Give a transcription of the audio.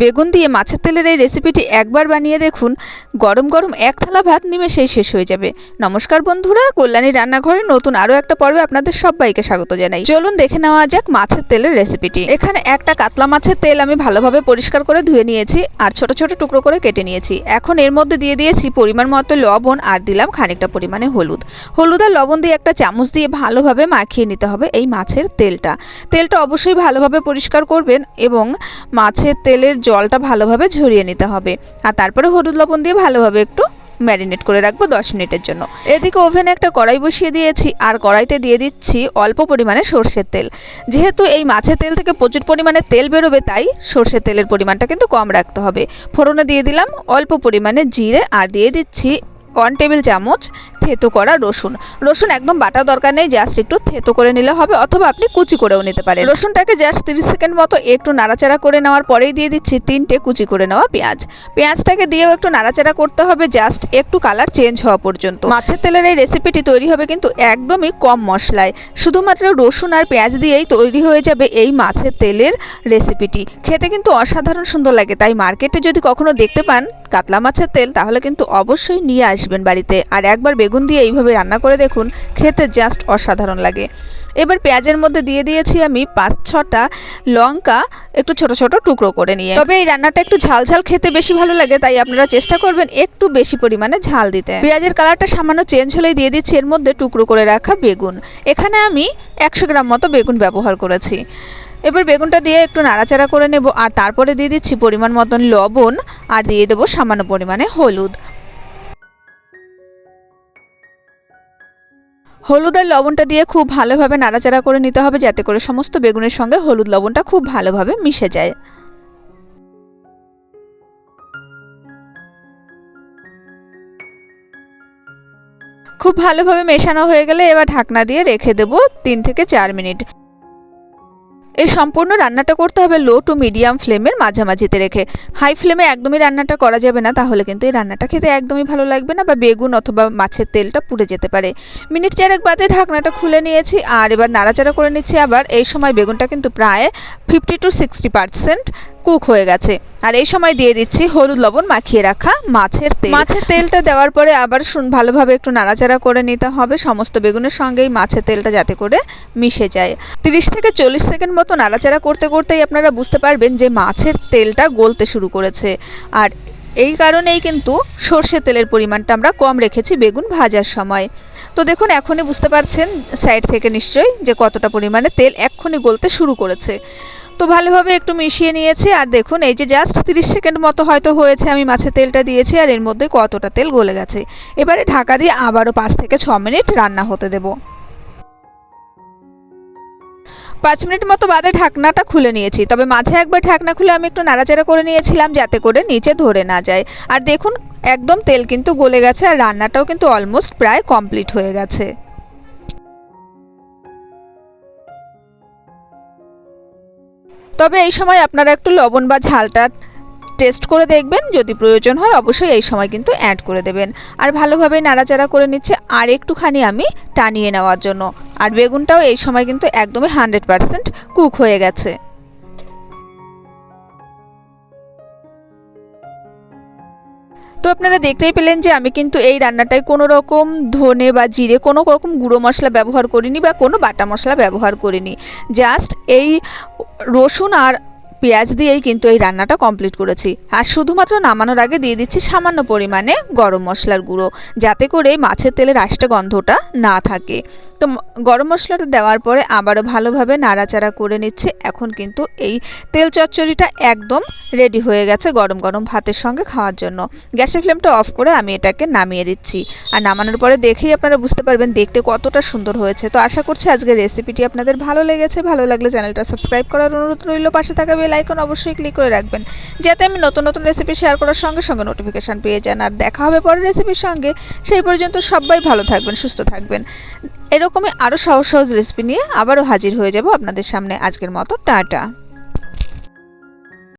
বেগুন দিয়ে মাছের তেলের এই রেসিপিটি একবার বানিয়ে দেখুন। গরম গরম এক থালা ভাত নিমেষেই শেষ হয়ে যাবে। নমস্কার বন্ধুরা, কল্যাণী রান্নাঘরে নতুন আরও একটা পর্বে আপনাদের সবাইকে স্বাগত জানাই। চলুন দেখে নেওয়া যাক মাছের তেলের রেসিপিটি এখানে একটা কাতলা মাছের তেল আমি ভালোভাবে পরিষ্কার করে ধুয়ে নিয়েছি আর ছোট ছোট টুকরো করে কেটে নিয়েছি। এখন এর মধ্যে দিয়ে দিয়েছি পরিমাণ মতো লবণ আর দিলাম খানিকটা পরিমাণে হলুদ। হলুদ আর লবণ দিয়ে একটা চামচ দিয়ে ভালোভাবে মাখিয়ে নিতে হবে এই মাছের তেলটা। তেলটা অবশ্যই ভালোভাবে পরিষ্কার করবেন এবং মাছের তেলের জলটা ভালোভাবে ঝরিয়ে নিতে হবে। আর তারপরে হলুদ লবণ দিয়ে ভালোভাবে একটু ম্যারিনেট করে রাখব দশ মিনিটের জন্য। এদিকে ওভেনে একটা কড়াই বসিয়ে দিয়েছি আর কড়াইতে দিয়ে দিচ্ছি অল্প পরিমাণে সর্ষের তেল। যেহেতু এই মাছের তেল থেকে প্রচুর পরিমাণে তেল বেরোবে, তাই সর্ষের তেলের পরিমাণটা কিন্তু কম রাখতে হবে। ফোড়নে দিয়ে দিলাম অল্প পরিমাণে জিরে আর দিয়ে দিচ্ছি ওয়ান টেবিল চামচ থেতো করা রসুন। রসুন একদম বাটা দরকার নেই জাস্ট একটু থেতো করে নিলে হবে, অথবা আপনি কুচি করেও নিতে পারেন। রসুনটাকে জাস্ট তিরিশ সেকেন্ড মতো একটু নাড়াচাড়া করে নেওয়ার পরেই দিয়ে দিচ্ছি তিনটে কুচি করে নেওয়া পেঁয়াজ। পেঁয়াজটাকে দিয়েও একটু নাড়াচাড়া করতে হবে জাস্ট একটু কালার চেঞ্জ হওয়া পর্যন্ত। মাছের তেলের এই রেসিপিটি তৈরি হবে কিন্তু একদমই কম মশলায়। শুধুমাত্র রসুন আর পেঁয়াজ দিয়েই তৈরি হয়ে যাবে এই মাছের তেলের রেসিপিটি খেতে কিন্তু অসাধারণ সুন্দর লাগে, তাই মার্কেটে যদি কখনো দেখতে পান কাতলা মাছের তেল, তাহলে কিন্তু অবশ্যই নিয়ে আসবেন বাড়িতে। আর একবার বেগুন দিয়ে এইভাবে রান্না করে দেখুন, খেতে জাস্ট অসাধারণ লাগে। এবার পেঁয়াজের মধ্যে দিয়ে দিয়েছি আমি পাঁচ ছটা লঙ্কা, একটু ছোট ছোট টুকরো করে নিয়ে। তবে এই রান্নাটা একটু ঝাল ঝাল খেতে বেশি ভালো লাগে, তাই আপনারা চেষ্টা করবেন একটু বেশি পরিমাণে ঝাল দিতে। পেঁয়াজের কালারটা সামান্য চেঞ্জ হলেই দিয়ে দিচ্ছি এর মধ্যে টুকরো করে রাখা বেগুন। এখানে আমি একশো গ্রাম মতো বেগুন ব্যবহার করেছি। এবার বেগুনটা দিয়ে একটু নাড়াচাড়া করে নেব, আর তারপরে দিয়ে দিচ্ছি পরিমাণ মতন লবণ, আর দিয়ে দেবো সামান্য পরিমাণে হলুদ। হলুদ আর লবণটা দিয়ে খুব ভালোভাবে নাড়াচাড়া করে নিতে হবে যাতে করে সমস্ত বেগুনের সঙ্গে হলুদ লবণটা খুব ভালোভাবে মিশে যায়। খুব ভালোভাবে মেশানো হয়ে গেলে এবার ঢাকনা দিয়ে রেখে দেবো তিন থেকে চার মিনিট। এই সম্পূর্ণ রান্নাটা করতে হবে লো টু মিডিয়াম ফ্লেমের মাঝামাঝিতে রেখে। হাই ফ্লেমে একদমই রান্নাটা করা যাবে না, তাহলে কিন্তু এই রান্নাটা খেতে একদমই ভালো লাগবে না বা বেগুন অথবা মাছের তেলটা পুড়ে যেতে পারে। মিনিট চারেক বাদে ঢাকনাটা খুলে নিয়েছি আর এবার নাড়াচাড়া করে নিচ্ছি আবার। এই সময় বেগুনটা কিন্তু প্রায় fifty to sixty percent cook হয়ে গেছে। আর এই সময় দিয়ে দিচ্ছি হলুদ লবণ মাখিয়ে রাখা মাছের তেল। মাছের তেলটা দেওয়ার পরে আবার শুন, ভালোভাবে একটু নাড়াচাড়া করে নিতে হবে। সমস্ত বেগুনের সঙ্গেই মাছের তেলটা যাতে করে মিশে যায়। তিরিশ থেকে চল্লিশ সেকেন্ড মতো নাড়াচাড়া করতে করতেই আপনারা বুঝতে পারবেন যে মাছের তেলটা গলতে শুরু করেছে। আর এই কারণেই কিন্তু সর্ষে তেলের পরিমাণটা আমরা কম রেখেছি বেগুন ভাজার সময়। তো দেখুন, এখনই বুঝতে পারছেন সাইড থেকে নিশ্চয়ই যে কতটা পরিমাণে তেল এক্ষুনি গলতে শুরু করেছে। তো ভালোভাবে একটু মিশিয়ে নিয়েছি। আর দেখুন, এই যে জাস্ট তিরিশ সেকেন্ড মতো হয়তো হয়েছে, আমি মাছের তেলটা দিয়েছি আর এর মধ্যে কতটা তেল গলে গেছে। এবারে ঢাকা দিয়ে আবারও পাঁচ থেকে ছ মিনিট রান্না হতে দেবো। পাঁচ মিনিট মতো বাদে ঢাকনাটা খুলে নিয়েছি। তবে মাঝে একবার ঢাকনা খুলে আমি একটু নাড়াচাড়া করে নিয়েছিলাম যাতে করে নিচে ধরে না যায়। আর দেখুন, একদম তেল কিন্তু গলে গেছে আর রান্নাটাও কিন্তু অলমোস্ট প্রায় কমপ্লিট হয়ে গেছে। তবে এই সময় আপনারা একটু লবণ বা ঝালটা টেস্ট করে দেখবেন। যদি প্রয়োজন হয় অবশ্যই এই সময় কিন্তু অ্যাড করে দেবেন। আর ভালোভাবে নাড়াচাড়া করে নিচ্ছে আর একটুখানি আমি টানিয়ে নেওয়ার জন্য। আর বেগুনটাও এই সময় কিন্তু একদমই হান্ড্রেড পারসেন্ট কুক হয়ে গেছে। তো আপনারা দেখতেই পেলেন যে আমি কিন্তু এই রান্নাটায় কোনো রকম ধনে বা জিরে, কোনো রকম গুঁড়ো মশলা ব্যবহার করিনি বা কোনো বাটা মশলা ব্যবহার করিনি। জাস্ট এই রসুন আর পেঁয়াজ দিয়েই কিন্তু এই রান্নাটা কমপ্লিট করেছি। আর শুধুমাত্র নামানোর আগে দিয়ে দিচ্ছি সামান্য পরিমাণে গরম মশলার গুঁড়ো, যাতে করে মাছের তেলের আষ্টে গন্ধটা না থাকে। তো গরম মশলাটা দেওয়ার পরে আবারও ভালোভাবে নাড়াচাড়া করে নিচ্ছে। এখন কিন্তু এই তেল চচ্চড়িটা একদম রেডি হয়ে গেছে গরম গরম ভাতের সঙ্গে খাওয়ার জন্য। গ্যাসের ফ্লেমটা অফ করে আমি এটাকে নামিয়ে দিচ্ছি। আর নামানোর পরে দেখেই আপনারা বুঝতে পারবেন দেখতে কতটা সুন্দর হয়েছে। তো আশা করছি আজকের রেসিপিটি আপনাদের ভালো লেগেছে। ভালো লাগলে চ্যানেলটা সাবস্ক্রাইব করার অনুরোধ রইল। পাশে থাকা বেল আইকন অবশ্যই ক্লিক করে রাখবেন, যাতে আমি নতুন নতুন রেসিপি শেয়ার করার সঙ্গে সঙ্গে নোটিফিকেশান পেয়ে যান। আর দেখা হবে পরের রেসিপির সঙ্গে। সেই পর্যন্ত সবাই ভালো থাকবেন, সুস্থ থাকবেন। এরকমই আরও সহজ সহজ রেসিপি নিয়ে আবারও হাজির হয়ে যাব আপনাদের সামনে। আজকের মতো, টাটা।